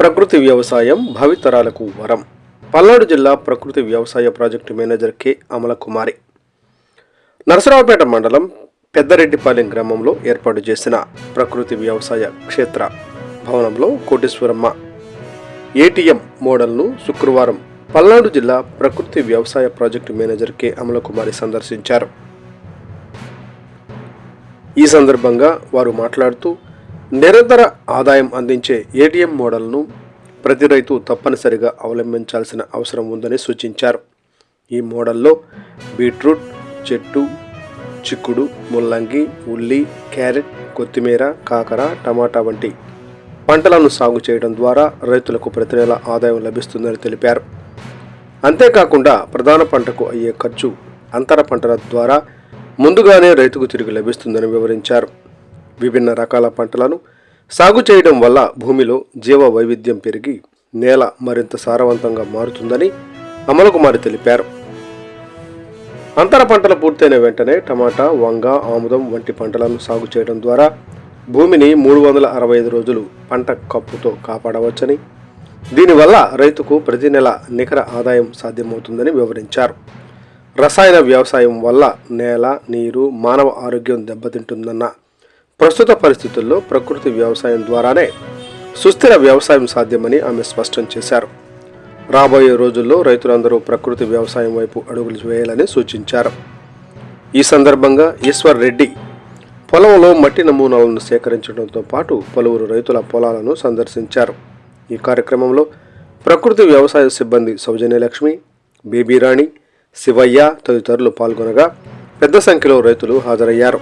ప్రకృతి వ్యవసాయం భవితరాలకు వరం. పల్నాడు జిల్లా ప్రకృతి వ్యవసాయ project manager K. Amalakumari. Narasaraopet మండలం పెద్దరెడ్డిపాలెం గ్రామంలో ఏర్పాటు చేసిన ప్రకృతి వ్యవసాయ క్షేత్ర భవనంలో కోటేశ్వరమ్మ ఏటీఎం మోడల్ను శుక్రవారం పల్నాడు జిల్లా ప్రకృతి వ్యవసాయ ప్రాజెక్టు మేనేజర్ కె. అమలకుమారి సందర్శించారు. ఈ సందర్భంగా వారు మాట్లాడుతూ నిరంతర ఆదాయం అందించే ఏటీఎం మోడల్ను ప్రతి రైతు తప్పనిసరిగా అవలంబించాల్సిన అవసరం ఉందని సూచించారు. ఈ మోడల్లో బీట్రూట్ చెట్టు చిక్కుడు ముల్లంగి ఉల్లి క్యారెట్ కొత్తిమీర కాకర టమాటా వంటి పంటలను సాగు చేయడం ద్వారా రైతులకు ప్రతి నెల ఆదాయం లభిస్తుందని తెలిపారు. అంతేకాకుండా ప్రధాన పంటకు అయ్యే ఖర్చు అంతర పంటల ద్వారా ముందుగానే రైతుకు తిరిగి లభిస్తుందని వివరించారు. విభిన్న రకాల పంటలను సాగు చేయడం వల్ల భూమిలో జీవ వైవిధ్యం పెరిగి నేల మరింత సారవంతంగా మారుతుందని అమలకుమారి తెలిపారు. అంతర పంటలు పూర్తయిన వెంటనే టమాటా వంగ ఆముదం వంటి పంటలను సాగు చేయడం ద్వారా భూమిని మూడు వందల అరవై ఐదు రోజులు పంట కప్పుతో కాపాడవచ్చని దీనివల్ల రైతుకు ప్రతి నెల నికర ఆదాయం సాధ్యమవుతుందని వివరించారు. రసాయన వ్యవసాయం వల్ల నేల నీరు మానవ ఆరోగ్యం దెబ్బతింటుందన్న ప్రస్తుత పరిస్థితుల్లో ప్రకృతి వ్యవసాయం ద్వారానే సుస్థిర వ్యవసాయం సాధ్యమని ఆమె స్పష్టం చేశారు. రాబోయే రోజుల్లో రైతులందరూ ప్రకృతి వ్యవసాయం వైపు అడుగులు వేయాలని సూచించారు. ఈ సందర్భంగా ఈశ్వర్ రెడ్డి పొలంలో మట్టి నమూనాలను సేకరించడంతో పాటు పలువురు రైతుల పొలాలను సందర్శించారు. ఈ కార్యక్రమంలో ప్రకృతి వ్యవసాయ సిబ్బంది సౌజన్యలక్ష్మి బీబీరాణి శివయ్య తదితరులు పాల్గొనగా పెద్ద సంఖ్యలో రైతులు హాజరయ్యారు.